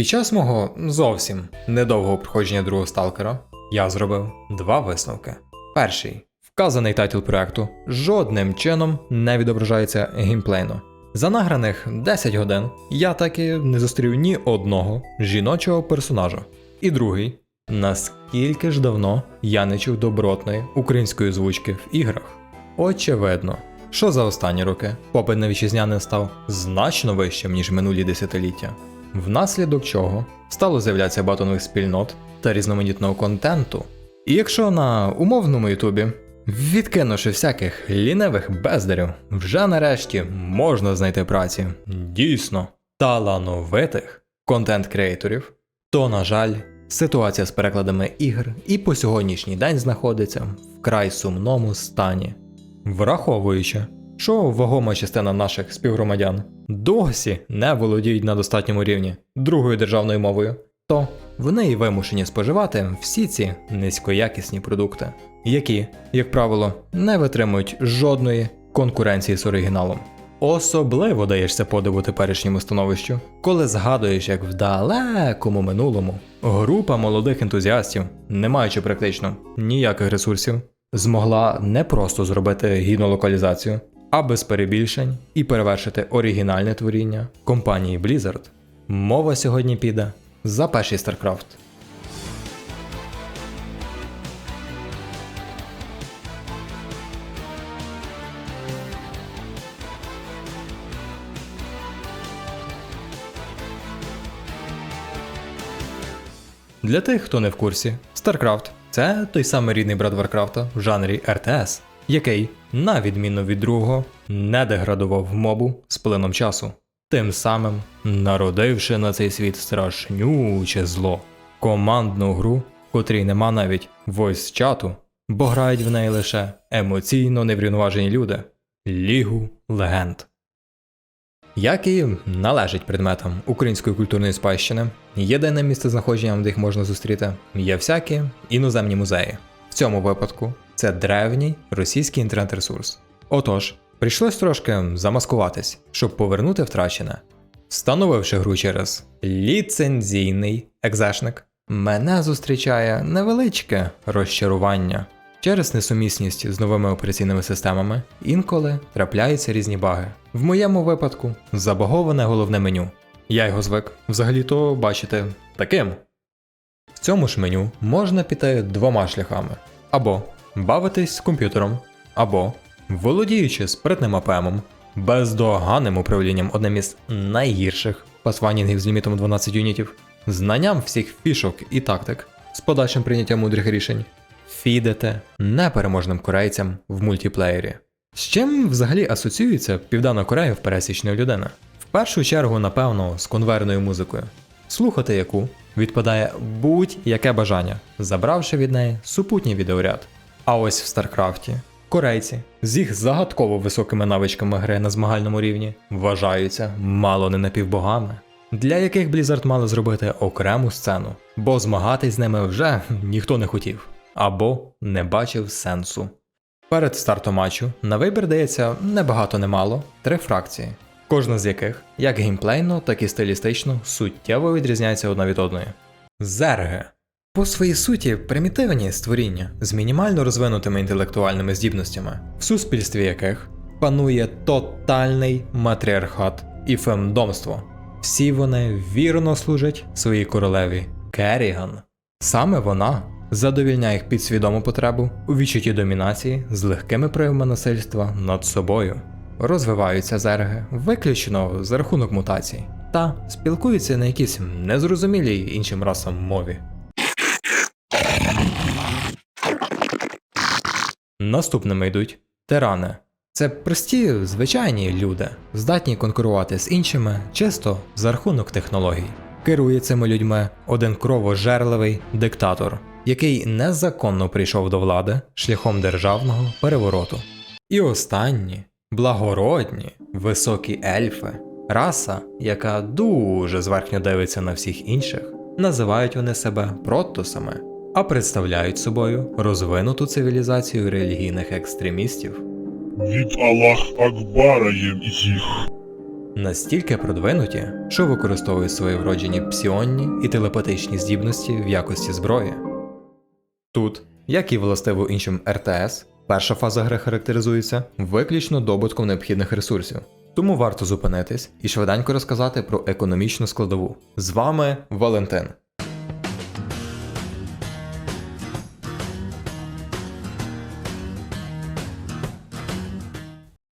Під час мого зовсім недовгого проходження другого сталкера я зробив два висновки. Перший вказаний тайтл проекту жодним чином не відображається геймплейно. За награних 10 годин я таки не зустрів ні одного жіночого персонажа. І другий, наскільки ж давно я не чув добротної української звучки в іграх. Очевидно, що за останні роки попит на вітчизняне став значно вищим, ніж минулі десятиліття, внаслідок чого стало з'являтися багато нових спільнот та різноманітного контенту. І якщо на умовному Ютубі, відкинувши всяких лінивих бездарів, вже нарешті можна знайти праці дійсно талановитих контент-креаторів, то, на жаль, ситуація з перекладами ігр і по сьогоднішній день знаходиться в вкрай сумному стані. Враховуючи, що вагома частина наших співгромадян досі не володіють на достатньому рівні другою державною мовою, то вони й вимушені споживати всі ці низькоякісні продукти, які, як правило, не витримують жодної конкуренції з оригіналом. Особливо даєшся подиву теперішньому становищу, коли згадуєш, як в далекому минулому група молодих ентузіастів, не маючи практично ніяких ресурсів, змогла не просто зробити гідну локалізацію, а без перебільшень і перевершити оригінальне творіння компанії Blizzard. Мова сьогодні піде за перший StarCraft. Для тих, хто не в курсі, StarCraft це той самий рідний брат Варкрафта в жанрі RTS, який, на відміну від другого, не деградував в мобу з плином часу, тим самим народивши на цей світ страшнюче зло, командну гру, котрій нема навіть voice чату, бо грають в неї лише емоційно неврівноважені люди Лігу легенд. Як і належить предметам української культурної спадщини, єдиним місцезнаходженням, де їх можна зустріти, є всякі іноземні музеї. В цьому випадку це древній російський інтернет-ресурс. Отож, прийшлось трошки замаскуватись, щоб повернути втрачене. Встановивши гру через ліцензійний екзешник, мене зустрічає невеличке розчарування. Через несумісність з новими операційними системами інколи трапляються різні баги. В моєму випадку забаговане головне меню. Я його звик взагалі-то бачити таким. В цьому ж меню можна піти двома шляхами: або бавитись з комп'ютером, або володіючи спритним АПМом, бездоганним управлінням одним із найгірших пасванінгів з лімітом 12 юнітів, знанням всіх фішок і тактик з подальшим прийняттям мудрих рішень, фідете непереможним корейцям в мультиплеєрі. З чим взагалі асоціюється Південна Корея в пересічної людини? В першу чергу, напевно, з конверною музикою, слухати яку відпадає будь-яке бажання, забравши від неї супутній відеоряд. А ось в Старкрафті корейці з їх загадково високими навичками гри на змагальному рівні вважаються мало не напівбогами, для яких Blizzard мали зробити окрему сцену, бо змагатись з ними вже ніхто не хотів або не бачив сенсу. Перед стартом матчу на вибір дається не багато не три фракції, кожна з яких, як геймплейно, так і стилістично, суттєво відрізняється одна від одної. Зерги. По своїй суті, примітивні створіння з мінімально розвинутими інтелектуальними здібностями, в суспільстві яких панує тотальний матріархат і фемдомство. Всі вони вірно служать своїй королеві Керіган. Саме вона задовільняє їх підсвідому потребу у відчутті домінації з легкими проявами насильства над собою. Розвиваються зерги виключно за рахунок мутацій та спілкуються на якійсь незрозумілій іншим расам мові. Наступними йдуть тирани. Це прості, звичайні люди, здатні конкурувати з іншими чисто за рахунок технологій. Керує цими людьми один кровожерливий диктатор, який незаконно прийшов до влади шляхом державного перевороту. І останні благородні, високі ельфи, раса, яка дуже зверхньо дивиться на всіх інших, називають вони себе протосами, а представляють собою розвинуту цивілізацію релігійних екстремістів. Від Аллах Акбара їм їх. Настільки продвинуті, що використовують свої вроджені псіонні і телепатичні здібності в якості зброї. Тут, як і властиво іншим РТС, перша фаза гри характеризується виключно добутком необхідних ресурсів. Тому варто зупинитись і швиденько розказати про економічну складову. З вами Валентин.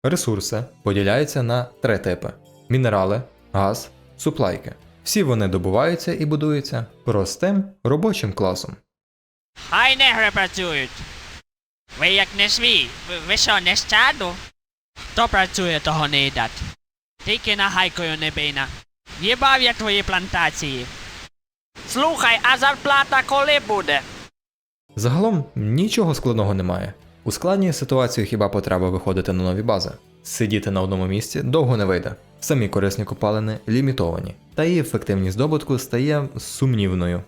Ресурси поділяються на три типи: мінерали, газ, суплайки. Всі вони добуваються і будуються простим робочим класом. Хай негри працюють. Ви як не свій, ви, що, не з чаду? Хто працює, того не їдать. Тільки нагайкою не бийна. Їбав я твої плантації. Слухай, а зарплата коли буде? Загалом нічого складного немає. Ускладнює ситуацію хіба потреба виходити на нові бази. Сидіти на одному місці довго не вийде. Самі корисні копалини лімітовані, та її ефективність здобутку стає сумнівною.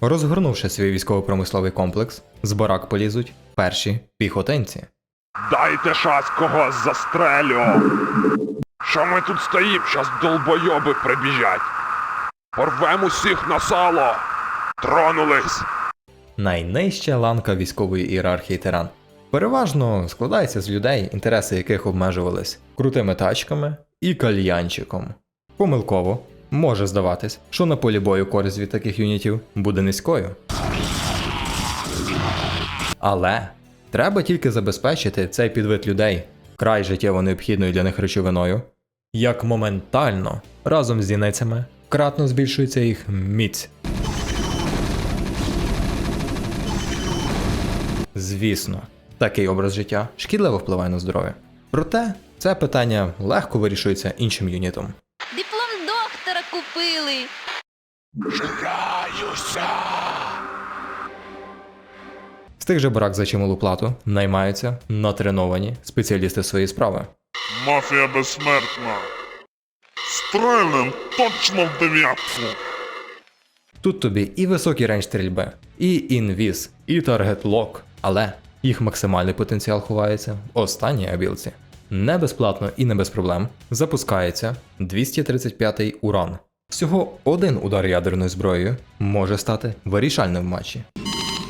Розгорнувши свій військово-промисловий комплекс, з барак полізуть перші піхотинці. Дайте шас когось застрелю. Що ми тут стоїм, щас долбойоби прибіжать. Порвем усіх на сало. Тронулись. Найнижча ланка військової ієрархії тиран. Переважно складається з людей, інтереси яких обмежувались крутими тачками і кальянчиком. Помилково може здаватись, що на полі бою користь від таких юнітів буде низькою. Але треба тільки забезпечити цей підвид людей край життєво необхідною для них речовиною, як моментально разом з зіницями кратно збільшується їх міць. Звісно, такий образ життя шкідливо впливає на здоров'я. Проте це питання легко вирішується іншим юнітом. Диплом доктора купили. Жраюся. З тих же брак за чималу плату наймаються натреновані спеціалісти своєї справи. Мафія безсмертна. Стрельнем точно в дев'ятку. Тут тобі і високий рейндж стрільби, і інвіз, і таргет лок, але їх максимальний потенціал ховається в останній абілці. Не безплатно і не без проблем запускається 235-й уран. Всього один удар ядерною зброєю може стати вирішальним в матчі.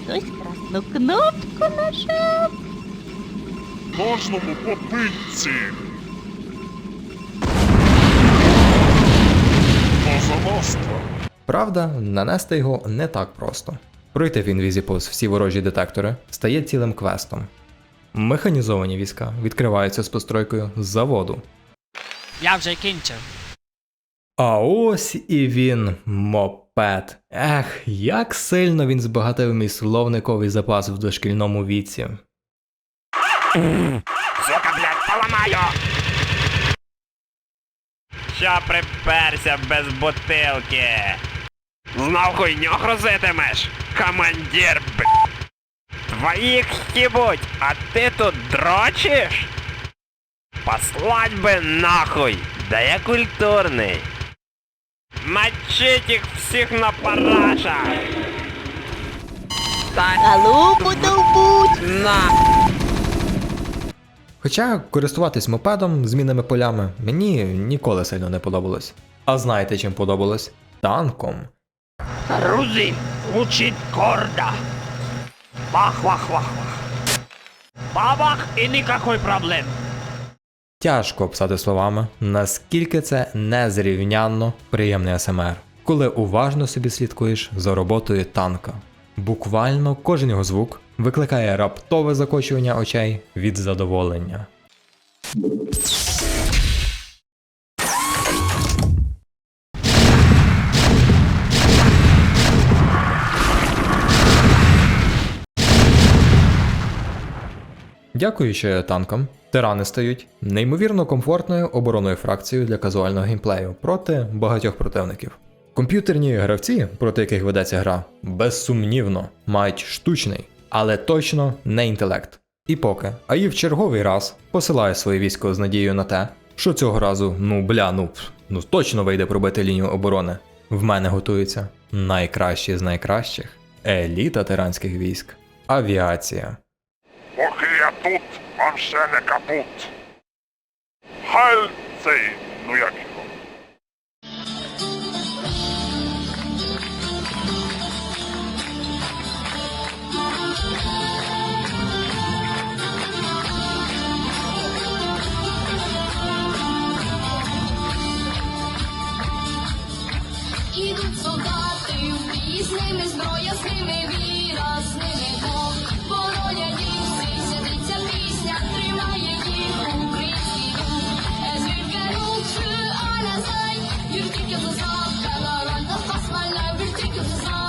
Хтось красну кнопку нажав. Кожному по. Правда, нанести його не так просто. Пройти в інвізі повз всі ворожі детектори стає цілим квестом. Механізовані війська відкриваються з постройкою з заводу. Я вже кінчив. А ось і він мопед. Ех, як сильно він збагатив мій словниковий запас в дошкільному віці. Сука, блядь, поламаю! Що приперся без бутилки? Знов хуйню грузитимеш, командир, б***. Твоїх хібуть, а ти тут дрочиш? Послать би нахуй, да я культурний. Мочить їх всіх на парашах. Так, Галупу довбуть. на. Хоча користуватись мопедом змінними полями мені ніколи сильно не подобалось. А знаєте, чим подобалось? Танком. Грузи, учить корда. Бах-бах-бах-бах. Бабах і никакой проблем. Тяжко описати словами, наскільки це незрівнянно приємний СМР, коли уважно собі слідкуєш за роботою танка. Буквально кожен його звук викликає раптове закочування очей від задоволення. Дякуючи танкам, тирани стають неймовірно комфортною оборонною фракцією для казуального геймплею проти багатьох противників. Комп'ютерні гравці, проти яких ведеться гра, безсумнівно мають штучний, але точно не інтелект. І поки АІ в черговий раз посилає своє військо з надією на те, що цього разу, ну бля, ну, ну точно вийде пробити лінію оборони. В мене готуються найкращі з найкращих еліта тиранських військ авіація. Поки я тут, вам ще не yıldız al. Kenarında tasmanlar bir tek yıldız al.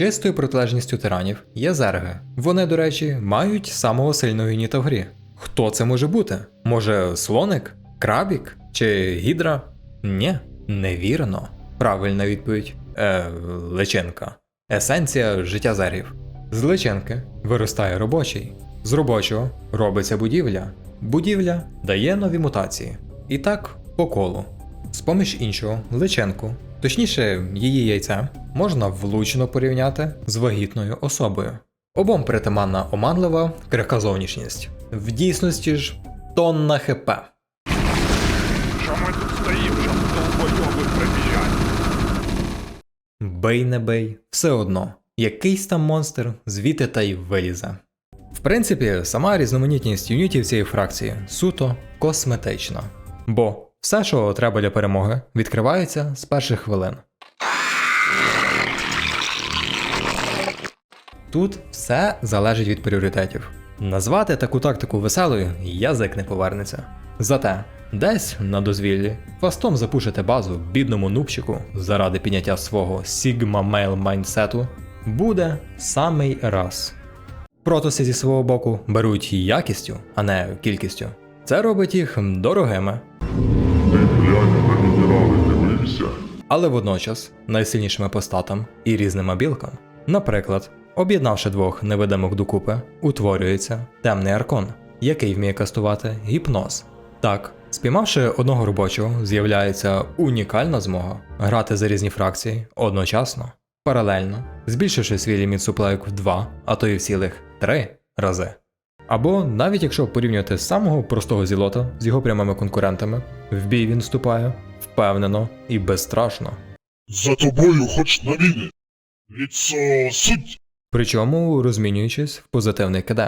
Чистою протилежністю тиранів є зерги. Вони, до речі, мають самого сильного юніта в грі. Хто це може бути? Може, слоник? Крабік? Чи гідра? Ні, невірно. Правильна відповідь. Е, личинка. Есенція життя зергів. З личинки виростає робочий. З робочого робиться будівля. Будівля дає нові мутації. І так по колу. З поміж іншого, личинку, точніше, її яйце, можна влучно порівняти з вагітною особою. Обом притаманна оманлива крихка зовнішність. В дійсності ж тонна хп. Що ми тут стоїмо, щоб долбойоби прибіжать? Бей не бей, все одно, якийсь там монстр звідти та й вилізе. В принципі, сама різноманітність юнітів цієї фракції суто косметична. Бо все, що треба для перемоги, відкривається з перших хвилин. Тут все залежить від пріоритетів. Назвати таку тактику веселою язик не повернеться. Зате десь на дозвіллі фастом запушити базу бідному нубчику заради підняття свого Sigma Mail майнсету буде самий раз. Протоси зі свого боку беруть якістю, а не кількістю. Це робить їх дорогими, але водночас найсильнішими постатам і різним мобілкам. Наприклад, об'єднавши двох невидимок докупи, утворюється темний аркон, який вміє кастувати гіпноз. Так, спіймавши одного робочого, з'являється унікальна змога грати за різні фракції одночасно, паралельно, збільшивши свій ліміт суплайок в 2, а то й в цілих 3 рази. Або навіть якщо порівнювати самого простого зілота з його прямими конкурентами, в бій він вступає впевнено і безстрашно. За тобою хоч на війні. Ліцо суть. Причому розмінюючись в позитивний КД.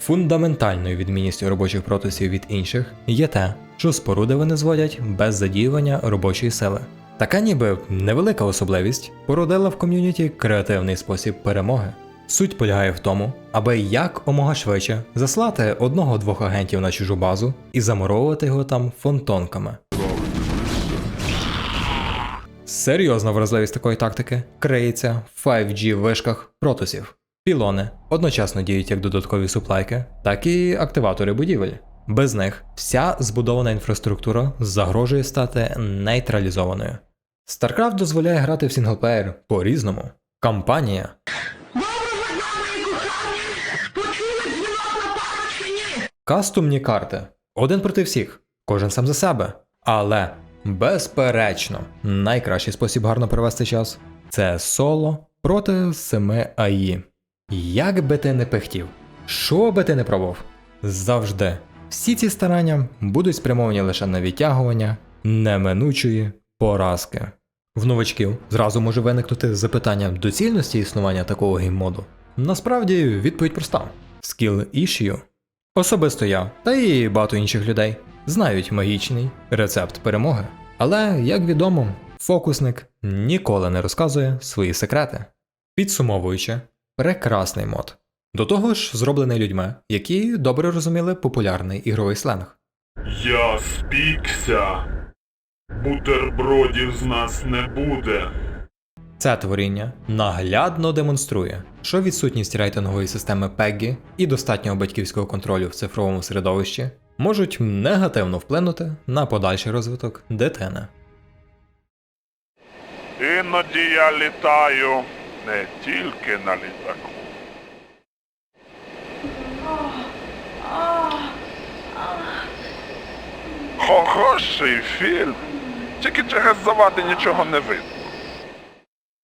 Фундаментальною відмінністю робочих протосів від інших є те, що споруди вони зводять без задіювання робочої сили. Така ніби невелика особливість породила в ком'юніті креативний спосіб перемоги. Суть полягає в тому, аби як омога швидше заслати одного-двох агентів на чужу базу і замуровувати його там фонтонками. Серйозна вразливість такої тактики криється в 5G вишках протосів. Пілони одночасно діють як додаткові суплайки, так і активатори будівель. Без них вся збудована інфраструктура загрожує стати нейтралізованою. StarCraft дозволяє грати в сінглплеєр по-різному. Кампанія Кастомні карти. Один проти всіх, кожен сам за себе. Але, безперечно, найкращий спосіб гарно провести час це соло проти семи АІ. Як би ти не пихтів, що би ти не пробував, завжди всі ці старання будуть спрямовані лише на відтягування неминучої поразки. В новачків зразу може виникнути запитання доцільності існування такого гейммоду. Насправді відповідь проста: Skill issue. Особисто я, та і багато інших людей знають магічний рецепт перемоги. Але, як відомо, фокусник ніколи не розказує свої секрети. Підсумовуючи, прекрасний мод. До того ж, зроблений людьми, які добре розуміли популярний ігровий сленг. Я спікся. Бутербродів з нас не буде. Це творіння наглядно демонструє, що відсутність рейтингової системи PEGI і достатнього батьківського контролю в цифровому середовищі можуть негативно вплинути на подальший розвиток дитини. Іноді я літаю не тільки на літаку. Хороший фільм. Тільки через завади нічого не видно.